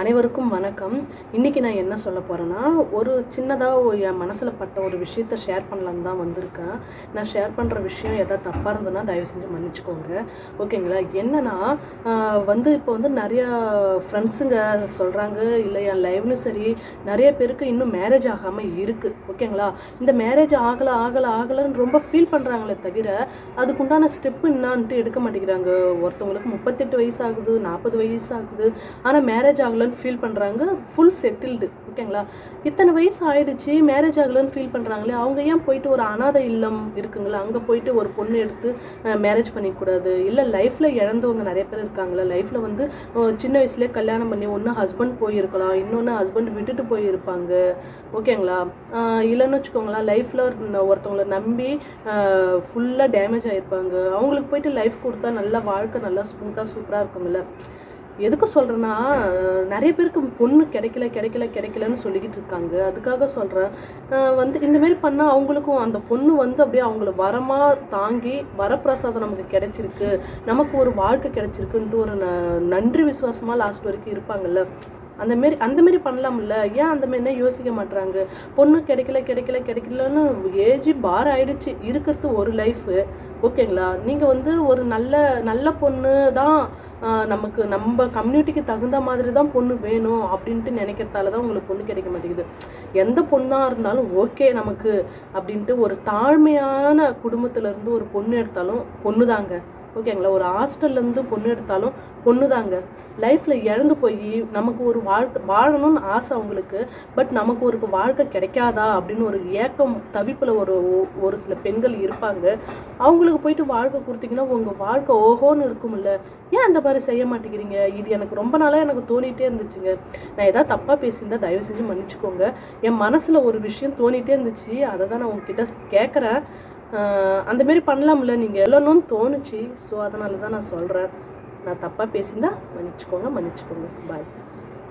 அனைவருக்கும் வணக்கம். இன்றைக்கி நான் என்ன சொல்ல போகிறேன்னா ஒரு சின்னதாக என் மனசில் பட்ட ஒரு விஷயத்த ஷேர் பண்ணலான்னு தான் வந்திருக்கேன். நான் ஷேர் பண்ணுற விஷயம் எதாவது தப்பாக இருந்ததுன்னா தயவு செஞ்சு மன்னிச்சுக்கோங்க. ஓகேங்களா? என்னன்னா வந்து இப்போ வந்து நிறையா ஃப்ரெண்ட்ஸுங்க சொல்கிறாங்க இல்லை என் லைவ்லையும் சரி நிறைய பேருக்கு இன்னும் மேரேஜ் ஆகாமல் இருக்குது ஓகேங்களா? இந்த மேரேஜ் ஆகலை ஆகலை ஆகலைன்னு ரொம்ப ஃபீல் பண்ணுறாங்களே தவிர அதுக்குண்டான ஸ்டெப்பு என்னான்ட்டு எடுக்க மாட்டேங்கிறாங்க. ஒருத்தவங்களுக்கு முப்பத்தெட்டு வயசு ஆகுது நாற்பது வயசு ஆகுது. ஆனால் மேரேஜ் ஆகலை ஆகலன்னு ஃபீல் பண்ணுறாங்க ஃபுல் செட்டில்டு ஓகேங்களா இத்தனை வயசு ஆயிடுச்சு மேரேஜ் ஆகலன்னு ஃபீல் பண்ணுறாங்களே அவங்க ஏன் போயிட்டு ஒரு அனாதை இல்லம் இருக்குங்களா? அங்கே போயிட்டு ஒரு பொண்ணு எடுத்து மேரேஜ் பண்ணிக்கூடாது? இல்லை லைஃப்பில் இழந்தவங்க நிறைய பேர் இருக்காங்களா? லைஃப்பில் வந்து சின்ன வயசுலேயே கல்யாணம் பண்ணி ஒன்று ஹஸ்பண்ட் போயிருக்கலாம் இன்னொன்று ஹஸ்பண்ட் விட்டுட்டு போயிருப்பாங்க ஓகேங்களா இல்லைன்னு வச்சுக்கோங்களேன் லைஃப்பில் ஒருத்தவங்கள நம்பி ஃபுல்லாக டேமேஜ் ஆகிருப்பாங்க அவங்களுக்கு போயிட்டு லைஃப் கொடுத்தா நல்லா வாழ்க்கை நல்லா ஸ்மூத்தாக சூப்பராக இருக்கும்ல. எதுக்கு சொல்கிறேன்னா நிறைய பேருக்கு பொண்ணு கிடைக்கல கிடைக்கல கிடைக்கலன்னு சொல்லிக்கிட்டு இருக்காங்க. அதுக்காக சொல்கிறேன் வந்து இந்தமாரி பண்ணால் அவங்களுக்கும் அந்த பொண்ணு வந்து அப்படியே அவங்கள வரமாக தாங்கி வரப்பிரசாதம் நமக்கு கிடைச்சிருக்கு. நமக்கு ஒரு வாழ்க்கை கிடைச்சிருக்குன்ட்டு ஒரு ந- நன்றி விசுவாசமாக லாஸ்ட் வரைக்கும் இருப்பாங்கல்ல. அந்த மாரி பண்ணலாம்ல. ஏன் அந்த மாரினா யோசிக்க மாட்றாங்க. பொண்ணு கிடைக்கல கிடைக்கல கிடைக்கலன்னு ஏஜி பார் ஆயிடுச்சு. இருக்கிறது ஒரு லைஃபு ஓகேங்களா? நீங்கள் வந்து ஒரு நல்ல நல்ல பொண்ணு தான் நமக்கு நம்ம கம்யூனிட்டிக்கு தகுந்த மாதிரி தான் பொண்ணு வேணும் அப்படின்ட்டு நினைக்கிறதால தான் உங்களுக்கு பொண்ணு கிடைக்க மாட்டேங்குது. எந்த பொண்ணாக இருந்தாலும் ஓகே நமக்கு அப்படின்ட்டு ஒரு தாழ்மையான குடும்பத்திலேருந்து ஒரு பொண்ணு எடுத்தாலும் பொண்ணு தாங்க ஓகேங்களா? ஒரு ஹாஸ்டல்லேருந்து பொண்ணு எடுத்தாலும் பொண்ணு தாங்க லைஃப்பில் இழந்து போய் நமக்கு ஒரு வாழ்க்கை வாழணும்னு ஆசை அவங்களுக்கு. பட் நமக்கு ஒரு வாழ்க்கை கிடைக்காதா? அப்படின்னு ஒரு ஏக்கம் தவிப்பில் ஒரு ஒரு சில பெண்கள் இருப்பாங்க. அவங்களுக்கு போயிட்டு வாழ்க்கை கொடுத்தீங்கன்னா உங்கள் வாழ்க்கை ஓஹோன்னு இருக்கும்ல. ஏன் அந்த மாதிரி செய்ய மாட்டேங்கிறீங்க? இது எனக்கு ரொம்ப நாளாக எனக்கு தோணிகிட்டே இருந்துச்சுங்க. நான் ஏதாவது தப்பாக பேசியிருந்தால் தயவு செஞ்சு மன்னிச்சுக்கோங்க. என் மனசில் ஒரு விஷயம் தோணிகிட்டே இருந்துச்சு. அதை தான் நான் உங்ககிட்ட கேட்குறேன் அந்த மாரி பண்ணலாம்ல நீங்கள் எல்லோன்னு தோணுச்சு. ஸோ அதனால தான் நான் சொல்கிறேன் நான் தப்பாக பேசியிருந்தா மன்னிச்சுக்கோங்க மன்னிச்சுக்கோங்க. பாய்